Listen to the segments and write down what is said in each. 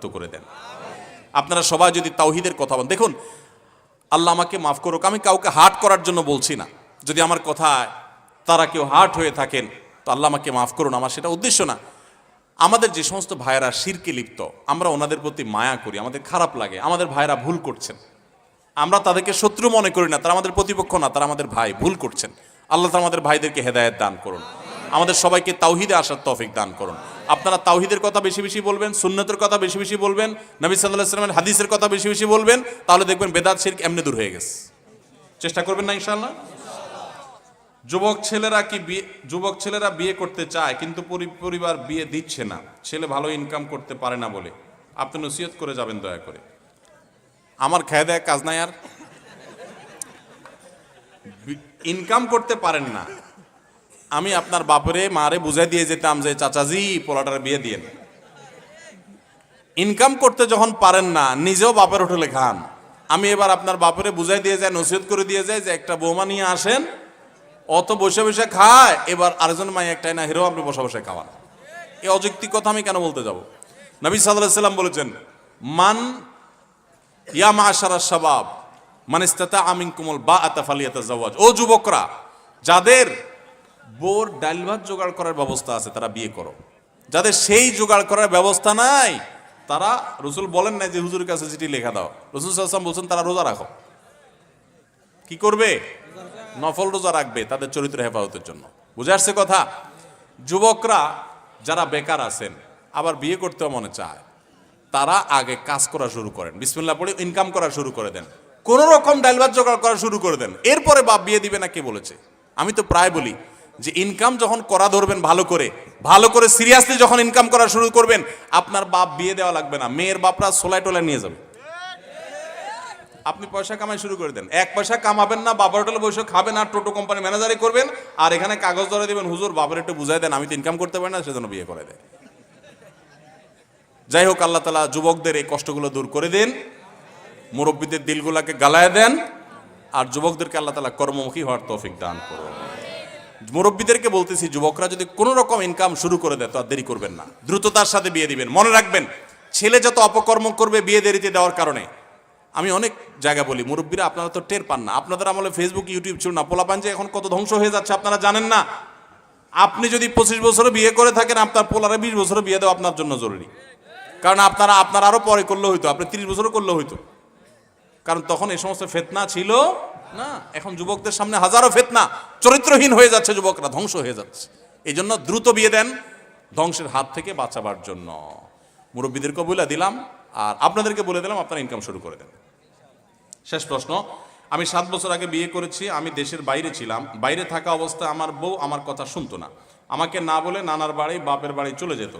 মুক্ত করে দেন। আপনারা সবাই যদি তাওহিদের কথা বলেন। দেখুন, আল্লাহ আমাকে মাফ করুক, আমি কাউকে হার্ট করার জন্য বলছি না। যদি আমার কথায় তারা কেউ হার্ট হয়ে থাকেন, তো আল্লাহ আমাকে মাফ করুন। আমার সেটা উদ্দেশ্য না। আমাদের যে সমস্ত ভাইয়েরা শিরকে লিপ্ত, আমরা ওনাদের প্রতি মায়া করি, আমাদের খারাপ লাগে, আমাদের ভাইয়েরা ভুল করছেন। আমরা তাদেরকে শত্রু মনে করি না, তারা আমাদের প্রতিপক্ষ না, তারা আমাদের ভাই, ভুল করছেন। আল্লাহ তাআলা আমাদের ভাইদেরকে হেদায়েত দান করুন। আমাদের সবাইকে তাওহিদে আসার তৌফিক দান করুন। আপনারা তাওহিদের কথা বেশি বেশি বলবেন, সুন্নতের কথা বেশি বেশি বলবেন, নবী সাল্লাহ সাল্লামের হাদিসের কথা বেশি বেশি বলবেন, তাহলে দেখবেন বেদাত শিরক এমনি দূর হয়ে গেছে। চেষ্টা করবেন না ইনশাআল্লাহ? যুবক ছেলেরা কি বিয়ে যুবক ছেলেরা বিয়ে করতে চায়, কিন্তু পরি- পরিবার বিয়ে দিচ্ছে না। ছেলে ভালো ইনকাম করতে পারে না বলে। আপনি নসিহত করে যাবেন দয়া করে। আমার খেয়ে দেয়, কাজ নাই আর। ইনকাম করতে পারেন না। আমি আপনার বাপরে, মারে বুঝাই দিয়ে যেতাম যে, চাচাজি, পোলাটার বিয়ে দিয়েন ইনকাম করতে যখন পারেন না, নিজেও বাপের হোটেলে খান। আমি এবার আপনার বাপরে বুঝাই দিয়ে যায় নসিহত করে দিয়ে যায় যে, একটা বৌমা নিয়ে আসেন, অত বসে বসে খায়, এবার আরেকজন মাই একটাই না, হিরো, আপনি বসে বসে খাওয়ান। এই অযৌক্তিক কথা আমি কেন বলতে যাব? নবী সাল্লাহ সাল্লাম বলেছেন, মান ইয়া মাশারা শাবাব, মান আমিন কুমল বা আতাফালিয়াতা জাওয়াজ ও যুবকরা, যাদের বোর ডাল ভাত জোগাড় করার ব্যবস্থা আছে, তারা বিয়ে করো। যাদের সেই জোগাড় করার ব্যবস্থা নাই, তারা রসুল বলেন না যে, হুজুরের কাছে চিঠি লেখা দাও। রসুল সাল্লাম বলছেন, তারা রোজা রাখো। কি করবে? নফল রোজা রাখবে তাদের চরিত্র হেফাজতের জন্য। বুঝে আসছে কথা? যুবকরা যারা বেকার আছেন, আবার বিয়ে করতেও মনে চায়, তারা আগে কাজ করা শুরু করেন। বিসমিল্লাহ পড়ে ইনকাম করা শুরু করে দেন। কোন রকম ডাইলভার জোগাড় করা শুরু করে দেন। এরপরে বাপ বিয়ে দিবে না কে বলেছে? আমি তো প্রায় বলি যে ইনকাম যখন করা ধরবেন ভালো করে ভালো করে সিরিয়াসলি যখন ইনকাম করা শুরু করবেন, আপনার বাপ বিয়ে দেওয়া লাগবে না, মেয়ের বাপরা সোলাই টোলায় নিয়ে যাবে। আপনি পয়সা কামাই শুরু করে দেন। এক পয়সা কামাবেন না, বাবার হোটেলে বসে খাবেন আর টোটো কোম্পানি ম্যানেজারই করবেন, আর এখানে কাগজ ধরে দেবেন, হুজুর, বাবার একটু বুঝাই দেন, আমি তো ইনকাম করতে পারি না, সেজন্য বিয়ে করে দেয় যাই হোক, আল্লাহ তালা যুবকদের এই কষ্টগুলো দূর করে দেন, মুরব্বীদের দিলগুলাকে গালায় দেন, আর যুবকদেরকে আল্লাহ তালা কর্মমুখী হওয়ার তৌফিক দান করুন। মুরব্বীদেরকে বলতেছি, যুবকরা যদি কোনো রকম ইনকাম শুরু করে দেয়, তো আর দেরি করবেন না। দ্রুততার সাথে বিয়ে দিবেন। মনে রাখবেন, ছেলে যত অপকর্ম করবে বিয়ে দেরিতে দেওয়ার কারণে। আমি অনেক জায়গা বলি, মুরব্বীরা আপনারা তো টের পান না। আপনাদের আমলে ফেসবুক ইউটিউব ছিল না। পোলাপান যে এখন কত ধ্বংস হয়ে যাচ্ছে, আপনারা জানেন না। আপনি যদি পঁচিশ বছরে বিয়ে করে থাকেন, আপনার পোলারে বিশ বছরে বিয়ে দেওয়া আপনার জন্য জরুরি। কারণ আপনারা, আপনার আরও পরে করলে হইতো, আপনি তিরিশ বছরও করলে হইতো। কারণ তখন এই সমস্ত ফেতনা ছিল না, এখন যুবকদের সামনে হাজারো ফেতনা, চরিত্রহীন হয়ে যাচ্ছে যুবকরা, ধ্বংস হয়ে যাচ্ছে। এই জন্য দ্রুত বিয়ে দেন, ধ্বংসের হাত থেকে বাঁচাবার জন্য। মুরব্বীদেরকে বলে দিলাম, আর আপনাদেরকে বলে দিলাম, আপনারা ইনকাম শুরু করে দেন। শেষ প্রশ্ন, আমি সাত বছর আগে বিয়ে করেছি, আমি দেশের বাইরে ছিলাম। বাইরে থাকা অবস্থায় আমার বউ আমার কথা শুনতো না। আমাকে না বলে নানার বাড়ি, বাপের বাড়ি চলে যেত।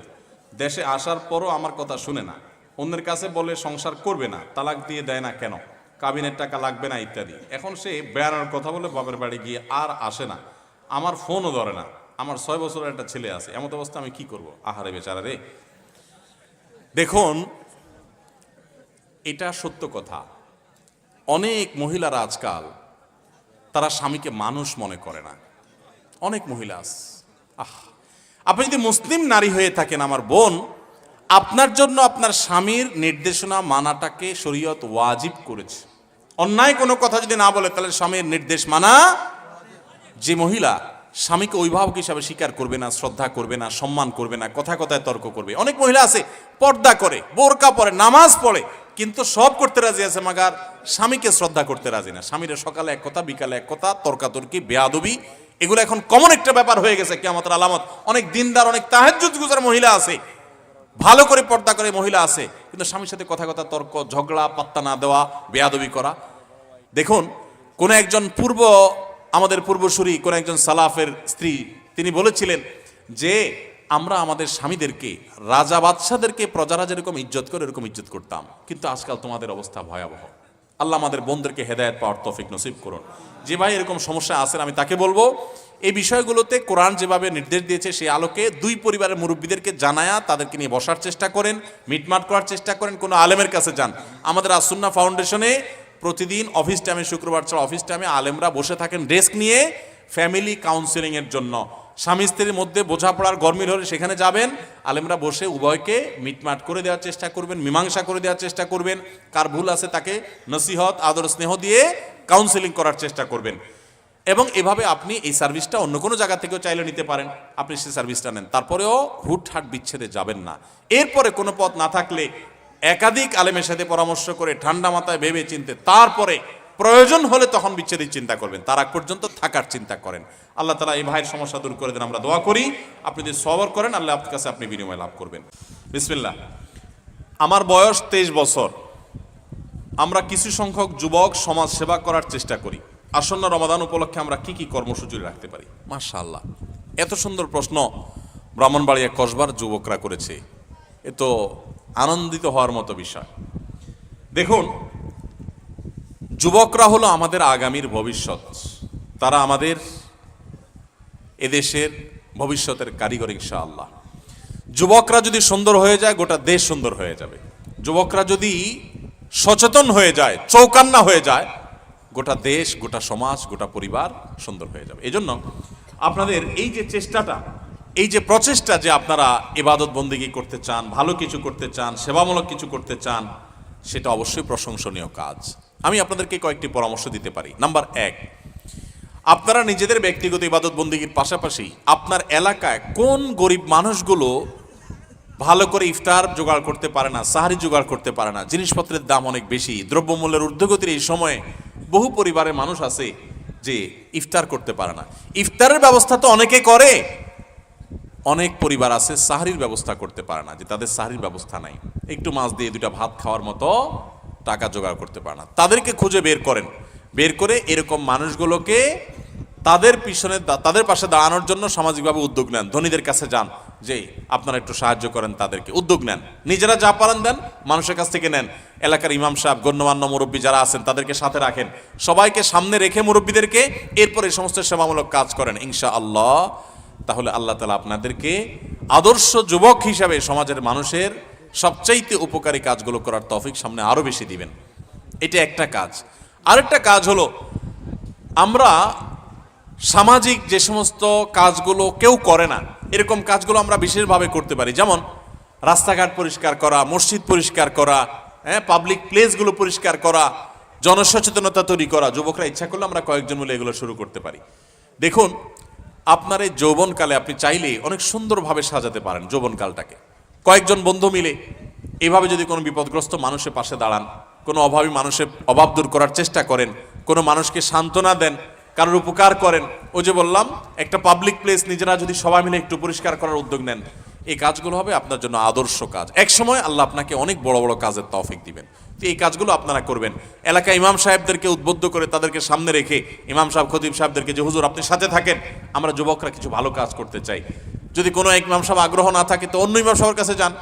দেশে আসার পরও আমার কথা শুনে না। অন্যের কাছে বলে সংসার করবে না, তালাক দিয়ে দেয় না কেন? কাবিনের টাকা লাগবে না ইত্যাদি। এখন সে বেড়ানোর কথা বলে বাপের বাড়ি গিয়ে আর আসে না। আমার ফোনও ধরে না। আমার ছয় বছরের একটা ছেলে আছে। এমন অবস্থা আমি কি করব? আহারে বেচারা রে। দেখুন, এটা সত্য কথা। অনেক মহিলারা আজকাল তারা স্বামীকে মানুষ মনে করে না। অনেক মহিলা আছে আহ। আপনি যদি মুসলিম নারী হয়ে থাকেন, আমার বোন আপনার জন্য আপনার স্বামীর নির্দেশনা মানাটাকে শরীয়ত ওয়াজিব করেছে। অন্যায় কোনো কথা যদি না বলে, তাহলে স্বামীর নির্দেশ মানা যে মহিলা স্বামীকে অভিভাবক হিসাবে স্বীকার করবে না, শ্রদ্ধা করবে না, সম্মান করবে না, কথা কথায় তর্ক করবে। অনেক মহিলা আছে, পর্দা করে, বোরকা পরে, নামাজ পড়ে, কিন্তু সব করতে রাজি আছে, মাগার স্বামীকে শ্রদ্ধা করতে রাজি না। স্বামীর সকালে এক কথা, বিকালে এক কথা, তর্কাতর্কি, বেয়াদবি, এগুলো এখন কমন একটা ব্যাপার হয়ে গেছে কেমতের আলামত। অনেক দিনদার, অনেক তাহাজ্জুদ গুজার মহিলা আছে ভালো করে পর্দা করে মহিলা আছে, কিন্তু স্বামীর সাথে কথা কথা, তর্ক, ঝগড়া, পাত্তা না দেওয়া, বেয়াদবি করা। দেখুন, কোন একজন পূর্ব, আমাদের পূর্বসূরি, কোন একজন সালাফের স্ত্রী, তিনি বলেছিলেন যে, আমরা আমাদের স্বামীদেরকে, রাজা বাদশাদেরকে, প্রজারা যেরকম ইজ্জত করে এরকম ইজ্জত করতাম। কিন্তু আজকাল তোমাদের অবস্থা ভয়াবহ। আল্লাহ আমাদের বোনদেরকে হেদায়ত পাওয়ার তফিক নসিব করুন। যে ভাই এরকম সমস্যা আছেন, আমি তাকে বলব এই বিষয়গুলোতে কোরআন যেভাবে নির্দেশ দিয়েছে, সেই আলোকে দুই পরিবারের মুরব্বীদেরকে জানায়া তাদেরকে নিয়ে বসার চেষ্টা করেন মিটমাট করার চেষ্টা করেন, কোনো আলেমের কাছে যান। আমাদের আসুন্না ফাউন্ডেশনে প্রতিদিন অফিস টাইমে, শুক্রবার ছাড়া অফিস টাইমে আলেমরা বসে থাকেন ডেস্ক নিয়ে ফ্যামিলি কাউন্সিলিং এর জন্য। স্বামী স্ত্রীর মধ্যে বোঝাপড়ার গরমিল হলে সেখানে যাবেন, আলেমরা বসে উভয়কে মিটমাট করে দেওয়ার চেষ্টা করবেন, মীমাংসা করে দেওয়ার চেষ্টা করবেন, কার ভুল আছে তাকে নসিহত, আদর, স্নেহ দিয়ে কাউন্সেলিং করার চেষ্টা করবেন। এবং এভাবে আপনি এই সার্ভিসটা অন্য কোনো জায়গা থেকেও চাইলে নিতে পারেন। আপনি সেই সার্ভিসটা নেন। তারপরেও হুটহাট বিচ্ছেদে যাবেন না। এরপরে কোনো পথ না থাকলে একাধিক আলেমের সাথে পরামর্শ করে ঠান্ডা মাথায় ভেবে চিনতে, তারপরে প্রয়োজন হলে তখন বিচ্ছেদের চিন্তা করবেন। তার আগ পর্যন্ত থাকার চিন্তা করেন। আল্লাহ তালা এই ভাইয়ের সমস্যা দূর করে দেন। আমরা দোয়া করি, আপনি যদি সবর করেন, আল্লাহ আপনার কাছে আপনি বিনিময় লাভ করবেন। বিসমিল্লাহ। আমার বয়স তেইশ বছর। আমরা কিছু সংখ্যক যুবক সমাজ সেবা করার চেষ্টা করি। আসন্ন রমাদান উপলক্ষে আমরা কি কি কর্মসূচি রাখতে পারি? মাশাআল্লাহ। এত সুন্দর প্রশ্ন ব্রাহ্মণবাড়িয়া কসবার যুবকরা করেছে। এ তো আনন্দিত হওয়ার মতো বিষয়। দেখুন, যুবকরা হলো আমাদের আগামীর ভবিষ্যৎ। তারা আমাদের এদেশের ভবিষ্যতের কারিগর ইনশাআল্লাহ। যুবকরা যদি সুন্দর হয়ে যায়, গোটা দেশ সুন্দর হয়ে যাবে। যুবকরা যদি সচেতন হয়ে যায়, চৌকান্না হয়ে যায় গোটা দেশ, গোটা সমাজ, গোটা পরিবার সুন্দর হয়ে যাবে। এই জন্য আপনাদের এই যে চেষ্টাটা, এই যে প্রচেষ্টা যে আপনারা ইবাদত বন্দিগি করতে চান, ভালো কিছু করতে চান, সেবামূলক কিছু করতে চান, সেটা অবশ্যই প্রশংসনীয় কাজ। আমি আপনাদেরকে কয়েকটি পরামর্শ দিতে পারি। নাম্বার এক, আপনারা নিজেদের ব্যক্তিগত ইবাদত বন্দীগীর পাশাপাশি আপনার এলাকায় কোন গরিব মানুষগুলো ভালো করে ইফতার জোগাড় করতে পারে না, সাহারি জোগাড় করতে পারে না, জিনিসপত্রের দাম অনেক বেশি, দ্রব্যমূল্যের ঊর্ধ্বগতির এই সময়ে বহু পরিবারের মানুষ আছে যে ইফতার করতে পারে না। ইফতারের ব্যবস্থা তো অনেকে করে। অনেক পরিবার আছে সাহারির ব্যবস্থা করতে পারে না, যে তাদের সাহারির ব্যবস্থা নাই। একটু মাছ দিয়ে দুটা ভাত খাওয়ার মতো টাকা জোগাড় করতে পারে না। তাদেরকে খুঁজে বের করেন। বের করে এরকম মানুষগুলোকে তাদের পিছনে তাদের পাশে দাঁড়ানোর জন্য সামাজিকভাবে উদ্যোগ নেন, ধনীদের কাছে যান। যে আপনারা একটু সাহায্য করেন তাদেরকে। উদ্যোগ নেন। নিজেরা যা পারেন দেন, মানুষের কাছ থেকে নেন। এলাকার ইমাম সাহেব, গণ্যমান্য মুরব্বী যারা আছেন, তাদেরকে সাথে রাখেন। সবাইকে সামনে রেখে মুরব্বীদেরকে এরপর এই সমস্ত সেবামূলক কাজ করেন ইনশা আল্লাহ তাহলে আল্লাহ তালা আপনাদেরকে আদর্শ যুবক হিসাবে সমাজের মানুষের সবচাইতে উপকারী কাজগুলো করার তফিক সামনে আরও বেশি দিবেন। এটা একটা কাজ। আরেকটা কাজ হলো, আমরা সামাজিক যে সমস্ত কাজগুলো কেউ করে না এরকম কাজগুলো আমরা বিশেষভাবে করতে পারি। যেমন রাস্তাঘাট পরিষ্কার করা, মসজিদ পরিষ্কার করা হ্যাঁ পাবলিক প্লেসগুলো পরিষ্কার করা, জনসচেতনতা তৈরি করা। যুবকরা ইচ্ছা করলে আমরা কয়েকজন মিলে এগুলো শুরু করতে পারি। দেখুন, আপনার এই যৌবনকালে আপনি চাইলে অনেক সুন্দরভাবে সাজাতে পারেন যৌবনকালটাকে। কয়েকজন বন্ধু মিলে এভাবে যদি কোনো বিপদগ্রস্ত মানুষের পাশে দাঁড়ান, কোনো অভাবী মানুষের অভাব দূর করার চেষ্টা করেন, কোনো মানুষকে সান্ত্বনা দেন, কারোর উপকার করেন ওই যে বললাম, একটা পাবলিক প্লেস নিজেরা যদি সবাই মিলে একটু পরিষ্কার করার উদ্যোগ নেন, এই কাজগুলো হবে আপনার জন্য আদর্শ কাজ। এক সময় আল্লাহ আপনাকে অনেক বড় বড় কাজের তৌফিক দিবেন। তো এই কাজগুলো আপনারা করবেন। এলাকা ইমাম সাহেবদেরকে উদ্বুদ্ধ করে তাদেরকে সামনে রেখে, ইমাম সাহেব, খতিব সাহেবদেরকে যে, হুজুর, আপনি সাথে থাকেন, আমরা যুবকরা কিছু ভালো কাজ করতে চাই। যদি কোনো এক ইমাম সাহেব আগ্রহ না থাকে, তো অন্য ইমাম সাহেবের কাছে যান।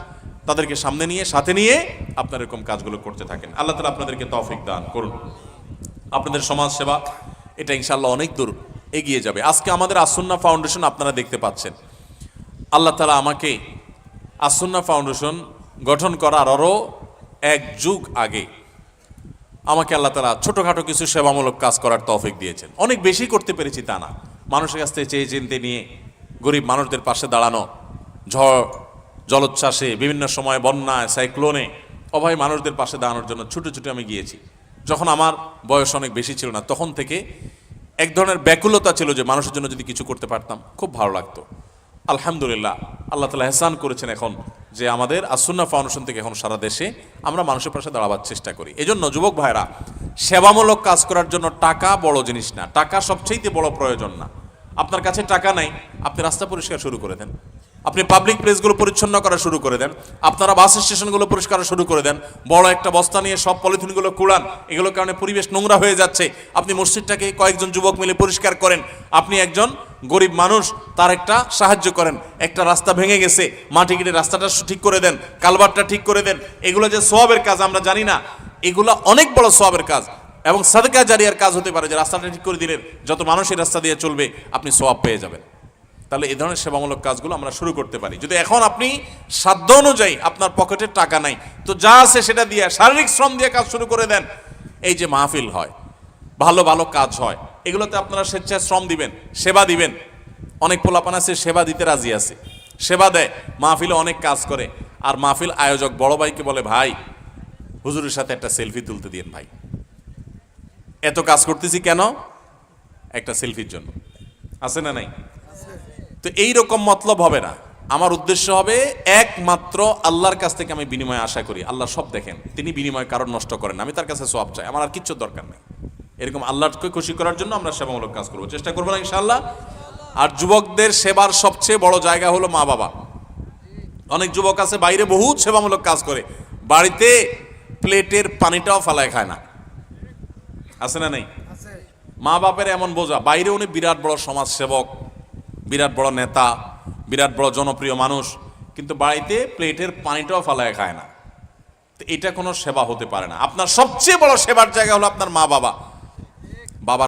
তাদেরকে সামনে নিয়ে, সাথে নিয়ে আপনার এরকম কাজগুলো করতে থাকেন। আল্লাহ তালা আপনাদেরকে তৌফিক দান করুন। আপনাদের সমাজ সেবা, এটা ইনশাল্লাহ অনেক দূর। এগিয়ে যাবে। আজকে আমাদের আসন্না ফাউন্ডেশন আপনারা দেখতে পাচ্ছেন। আল্লাহ তালা আমাকে আসন্না ফাউন্ডেশন গঠন করার আরও এক যুগ আগে আমাকে আল্লাহ তালা ছোটোখাটো কিছু সেবামূলক কাজ করার তৌফিক দিয়েছেন। অনেক বেশি করতে পেরেছি তা না। মানুষের কাছ থেকে চেয়ে চিনতে নিয়ে গরিব মানুষদের পাশে দাঁড়ানো, ঝড়, জলোচ্ছ্বাসে, বিভিন্ন সময় বন্যায়, সাইক্লোনে অভাবী মানুষদের পাশে দাঁড়ানোর জন্য ছুটে ছুটে আমি গিয়েছি। যখন আমার বয়স অনেক বেশি ছিল না, তখন থেকে এক ধরনের ব্যাকুলতা ছিল যে মানুষের জন্য যদি কিছু করতে পারতাম, খুব ভালো লাগতো। আলহামদুলিল্লাহ, আল্লাহ তালা এহসান করেছেন এখন যে আমাদের আসুন্না ফাউন্ডেশন থেকে এখন সারা দেশে আমরা মানুষের পাশে দাঁড়াবার চেষ্টা করি। এজন্য যুবক ভাইরা, সেবামূলক কাজ করার জন্য টাকা বড় জিনিস না। টাকা সবচেয়েতে বড় প্রয়োজন না। আপনার কাছে টাকা নাই, আপনি রাস্তা পরিষ্কার শুরু করে দেন। আপনি পাবলিক প্লেসগুলো পরিচ্ছন্ন করা শুরু করে দেন। আপনারা বাস স্টেশনগুলো পরিষ্কার শুরু করে দেন। বড় একটা বস্তা নিয়ে সব পলিথিনগুলো কুড়ান। এগুলোর কারণে পরিবেশ নোংরা হয়ে যাচ্ছে। আপনি মসজিদটাকে কয়েকজন যুবক মিলে পরিষ্কার করেন। আপনি একজন গরিব মানুষ, তার একটা সাহায্য করেন। একটা রাস্তা ভেঙে গেছে, মাটি কেটে রাস্তাটা ঠিক করে দেন কালবারটা ঠিক করে দেন। এগুলো যে সোয়াবের কাজ, আমরা জানি না। এগুলো অনেক বড় সোয়াবের কাজ। এবং সাদকা জারিয়ার কাজ হতে পারে যে রাস্তাটা ঠিক করে দিলেন, যত মানুষ এই রাস্তা দিয়ে চলবে, আপনি সোয়াব পেয়ে যাবেন। তাহলে এই ধরনের সেবামূলক কাজগুলো আমরা শুরু করতে পারি। যদি এখন আপনি সাধ্য অনুযায়ী আপনার পকেটে টাকা নাই, তো যা আছে সেটা দিয়ে শারীরিক শ্রম দিয়ে কাজ শুরু করে দেন। এই যে মাহফিল হয়, ভালো ভালো কাজ হয়, এগুলোতে আপনারা স্বেচ্ছায় শ্রম দিবেন, সেবা দিবেন। অনেক পোলাপান আছে, সেবা দিতে রাজি আছে, সেবা দেয়, মাহফিলে অনেক কাজ করে। আর মাহফিল আয়োজক বড় ভাইকে বলে, ভাই, হুজুরের সাথে একটা সেলফি তুলতে দিন ভাই। এত কাজ করতেছি কেন? একটা সেলফির জন্য। আছে না নাই? তো এই রকম মতলব হবে না। আমার উদ্দেশ্য হবে একমাত্র আল্লাহর কাছ থেকে আমি বিনিময় আশা করি। আল্লাহ সব দেখেন তিনি বিনিময় কারণ নষ্ট করেন আমি তার কাছে সব চাই। আমার আর কিচ্ছু দরকার নেই। এরকম আল্লাহকে খুশি করার জন্য আমরা সেবামূলক কাজ করব। চেষ্টা করব না ইনশাআল্লাহ। আর যুবকদের সেবার সবচেয়ে বড় জায়গা হলো মা বাবা। অনেক যুবক আছে বাইরে বহুত সেবামূলক কাজ করে। বাড়িতে প্লেটের পানিটাও ফালায় খায় না। আছে না নেই? মা বাপের এমন বোঝা। বাইরে উনি বিরাট বড় সমাজ সেবক বিরাট বড় নেতা, বিরাট বড় জনপ্রিয় মানুষ, কিন্তু বাড়িতে প্লেটের পানিটাও ফালায় খায় না। তো এটা কোনো সেবা হতে পারে না। আপনার সবচেয়ে বড় সেবার জায়গা হলো আপনার মা বাবা